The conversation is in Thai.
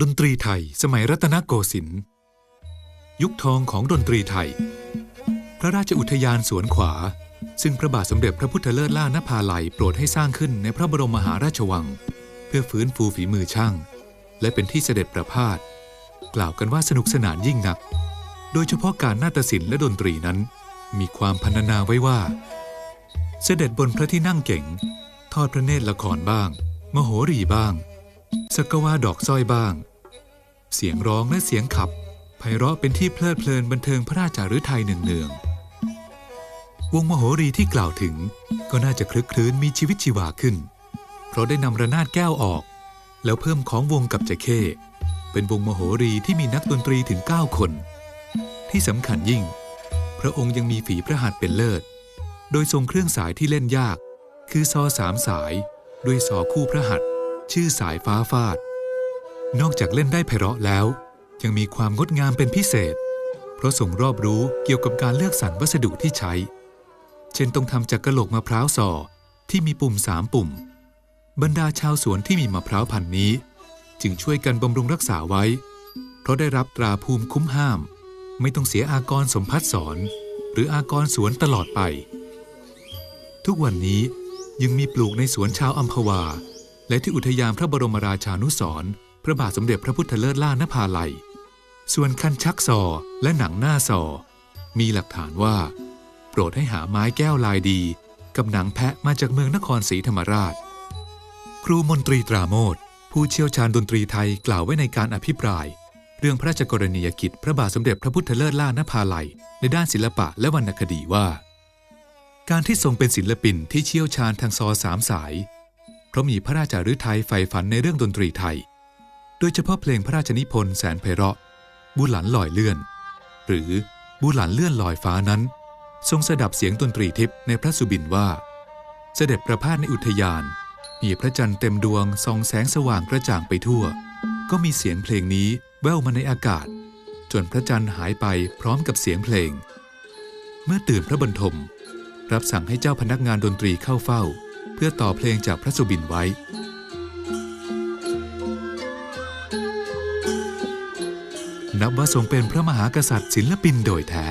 ดนตรีไทยสมัยรัตนโกสินทร์ยุคทองของดนตรีไทย พระราชอุทยานสวนขวา ซึ่งพระบาทสมเด็จพระพุทธเลิศล่านภาลัยโปรดให้สร้างขึ้นในพระบรมมหาราชวัง เพื่อฟื้นฟูฝีมือช่าง และเป็นที่เสด็จประพาสกล่าวกันว่าสนุกสนานยิ่งนัก โดยเฉพาะการนาฏศิลป์และดนตรีนั้น มีความพรรณนาไว้ว่า เสด็จบนพระที่นั่งเก่ง ทอดพระเนตรละครบ้าง มโหรีบ้างสกวาดอกสร้อยบ้าง เสียงร้องและเสียงขับไพเราะเป็นที่เพลิดเพลินบันเทิงพระราชาฤทัยเนืองๆวงมโหรีที่กล่าวถึงก็น่าจะคลึกคลื้นมีชีวิตชีวาขึ้น เพราะได้นำระนาดแก้วออก แล้วเพิ่มของวงกับจะเข้เป็นวงมโหรีที่มีนักดนตรีถึง 9 คน ที่สำคัญยิ่ง พระองค์ยังมีฝีพระหัตถ์เป็นเลิศ โดยทรงเครื่องสายที่เล่นยาก คือซอสามสาย ด้วยซอคู่พระหัตถ์ชื่อสายฟ้าฟาด นอกจากเล่นได้ไพเราะแล้ว ยังมีความงดงามเป็นพิเศษ เพราะทรงรอบรู้เกี่ยวกับการเลือกสรรวัสดุที่ใช้ เช่นต้องทำจากกระโหลกมะพร้าวซอที่มีปุ่มสามปุ่ม บรรดาชาวสวนที่มีมะพร้าวพันธุ์นี้ จึงช่วยกันบำรุงรักษาไว้ เพราะได้รับตราภูมิคุ้มห้าม ไม่ต้องเสียอากรสมพัฒสอน หรืออากรสวนตลอดไป ทุกวันนี้ยังมีปลูกในสวนชาวอัมพวา และที่อุทยานพระบรมราชานุสรณ์ พระบาทสมเด็จพระพุทธเลิศล่านภาลัย ส่วนคันชักซอและหนังหน้าซอ มีหลักฐานว่า โปรดให้หาไม้แก้วลายดี กับหนังแพะมาจากเมืองนครศรีธรรมราช ครูมนตรีตราโมทผู้เชี่ยวชาญดนตรีไทยกล่าวไว้ในการอภิปราย เรื่องพระราชกรณียกิจ พระบาทสมเด็จพระพุทธเลิศล่านภาลัย ในด้านศิลปะและวรรณคดีว่า การที่ทรงเป็นศิลปินที่เชี่ยวชาญทางซอสามสาย เพราะมีพระราชาฤทัยใฝ่ฝันในเรื่องดนตรีไทย โดยเฉพาะเพลงพระราชนิพนธ์แสนไพเราะ บุหลันลอยเลื่อน หรือบุหลันเลื่อนลอยฟ้านั้น ทรงสดับเสียงดนตรีทิพย์ในพระสุบินว่า เสด็จประพาสในอุทยาน มีพระจันทร์เต็มดวงส่องแสงสว่างกระจ่างไปทั่ว ก็มีเสียงเพลงนี้แว่วมาในอากาศ จนพระจันทร์หายไปพร้อมกับเสียงเพลง เมื่อตื่นพระบรรทม รับสั่งให้เจ้าพนักงานดนตรีเข้าเฝ้า เพื่อต่อเพลงจากพระสุบินไว้ นับว่าทรงเป็นพระมหากษัตริย์ศิลปินโดยแท้